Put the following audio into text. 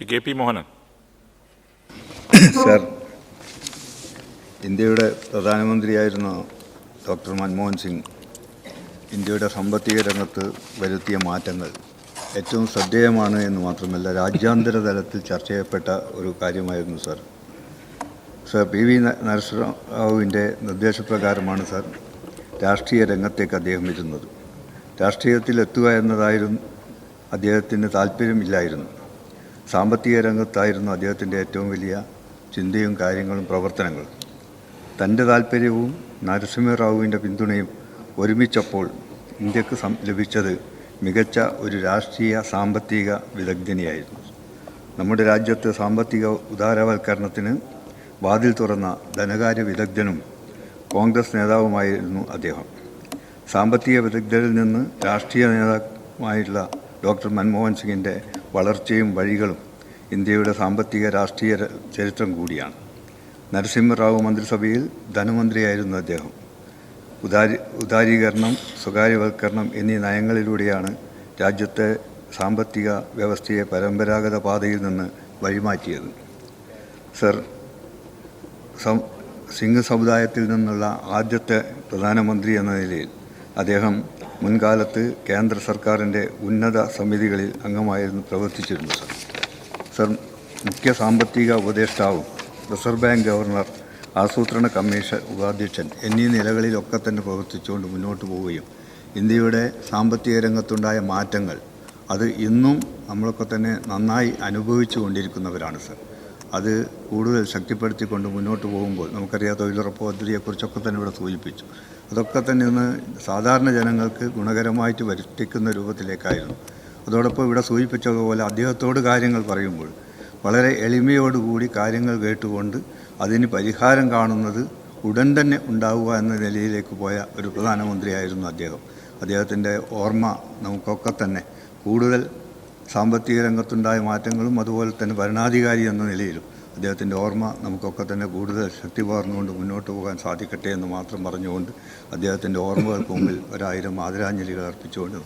Shri K P Mohanan. Sir ഇന്ത്യയുടെ പ്രധാനമന്ത്രിയായിരുന്ന doctor Manmohan Singh ഇന്ത്യയുടെ സാമ്പത്തിക രംഗത്ത് വരുത്തിയ മാറ്റങ്ങൾ ഏറ്റവും ശ്രദ്ധേയമാണ് എന്ന് മാത്രമല്ല രാജ്യാന്തര തലത്തിൽ ചർച്ച ചെയ്യപ്പെട്ട ഒരു കാര്യമായിരുന്നു സർ. സർ പി വി നരസിംഹറാവുവിന്റെ നിർദ്ദേശപ്രകാരമാണ് സർ രാഷ്ട്രീയ രംഗത്തേക്ക് അദ്ദേഹം വരുന്നത്. രാഷ്ട്രീയത്തിൽ എത്തുക എന്നതായിരുന്നു അദ്ദേഹത്തിന് താല്പര്യമില്ലായിരുന്നു. സാമ്പത്തിക രംഗത്തായിരുന്നു അദ്ദേഹത്തിന്റെ ഏറ്റവും വലിയ ചിന്തയും കാര്യങ്ങളും പ്രവർത്തനങ്ങളും. തന്റെ താല്പര്യവും നരസിംഹറാവുവിന്റെ പിന്തുണയും ഒരുമിച്ചപ്പോൾ ഇന്ത്യയ്ക്ക് ലഭിച്ചത് മികച്ച ഒരു രാഷ്ട്രീയ സാമ്പത്തിക വിദഗ്ധനിയായിരുന്നു. നമ്മുടെ രാജ്യത്ത് സാമ്പത്തിക ഉദാരവൽക്കരണത്തിന് വാതിൽ തുറന്ന ധനകാര്യ വിദഗ്ധനും കോൺഗ്രസ് നേതാവുമായിരുന്നു അദ്ദേഹം. സാമ്പത്തിക വിദഗ്ധരിൽ നിന്ന് രാഷ്ട്രീയ നേതാവുമായിട്ടുള്ള ഡോക്ടർ മൻമോഹൻ സിംഗിന്റെ വളർച്ചയും വഴികളും ഇന്ത്യയുടെ സാമ്പത്തിക രാഷ്ട്രീയ ചരിത്രം കൂടിയാണ്. നരസിംഹറാവു മന്ത്രിസഭയിൽ ധനമന്ത്രിയായിരുന്നു അദ്ദേഹം. ഉദാരി ഉദാരീകരണം സ്വകാര്യവൽക്കരണം എന്നീ നയങ്ങളിലൂടെയാണ് രാജ്യത്തെ സാമ്പത്തിക വ്യവസ്ഥയെ പരമ്പരാഗത പാതയിൽ നിന്ന് വഴിമാറ്റിയത്. സർ സിംഗ് സമുദായത്തിൽ നിന്നുള്ള ആദ്യത്തെ പ്രധാനമന്ത്രി എന്ന നിലയിൽ അദ്ദേഹം മുൻകാലത്ത് കേന്ദ്ര സർക്കാരിന്റെ ഉന്നത സമിതികളിൽ അംഗമായിരുന്നു പ്രവർത്തിച്ചിരുന്നു സർ സർ മുഖ്യ സാമ്പത്തിക ഉപദേഷ്ടാവും റിസർവ് ബാങ്ക് ഗവർണർ ആസൂത്രണ കമ്മീഷൻ ഉപാധ്യക്ഷൻ എന്നീ നിലകളിലൊക്കെ തന്നെ പ്രവർത്തിച്ചുകൊണ്ട് മുന്നോട്ട് പോവുകയും ഇന്ത്യയുടെ സാമ്പത്തിക രംഗത്തുണ്ടായ മാറ്റങ്ങൾ അത് ഇന്നും നമ്മളൊക്കെ തന്നെ നന്നായി അനുഭവിച്ചു കൊണ്ടിരിക്കുന്നവരാണ് സർ. അത് കൂടുതൽ ശക്തിപ്പെടുത്തിക്കൊണ്ട് മുന്നോട്ട് പോകുമ്പോൾ നമുക്കറിയാം തൊഴിലുറപ്പ് പദ്ധതിയെക്കുറിച്ചൊക്കെ തന്നെ ഇവിടെ സൂചിപ്പിച്ചു. അതൊക്കെ തന്നെ ഇന്ന് സാധാരണ ജനങ്ങൾക്ക് ഗുണകരമായിട്ട് വരുത്തിക്കുന്ന രൂപത്തിലേക്കായിരുന്നു. അതോടൊപ്പം ഇവിടെ സൂചിപ്പിച്ചതുപോലെ അദ്ദേഹത്തോട് കാര്യങ്ങൾ പറയുമ്പോൾ വളരെ എളിമയോടുകൂടി കാര്യങ്ങൾ കേട്ടുകൊണ്ട് അതിന് പരിഹാരം കാണുന്നത് ഉടൻ തന്നെ ഉണ്ടാവുക എന്ന നിലയിലേക്ക് പോയ ഒരു പ്രധാനമന്ത്രിയായിരുന്നു അദ്ദേഹം. അദ്ദേഹത്തിന്റെ ഓർമ്മ നമുക്കൊക്കെ തന്നെ കൂടുതൽ സാമ്പത്തിക രംഗത്തുണ്ടായ മാറ്റങ്ങളും അതുപോലെ തന്നെ ഭരണാധികാരി എന്ന നിലയിലും അദ്ദേഹത്തിന്റെ ഓർമ്മ നമുക്കൊക്കെ തന്നെ കൂടുതൽ ശക്തി പകർന്നുകൊണ്ട് മുന്നോട്ട് പോകാൻ സാധിക്കട്ടെ എന്ന് മാത്രം പറഞ്ഞുകൊണ്ട് അദ്ദേഹത്തിന്റെ ഓർമ്മകൾക്ക് മുമ്പിൽ ഒരായിരം ആദരാഞ്ജലികൾ അർപ്പിച്ചുകൊണ്ട്.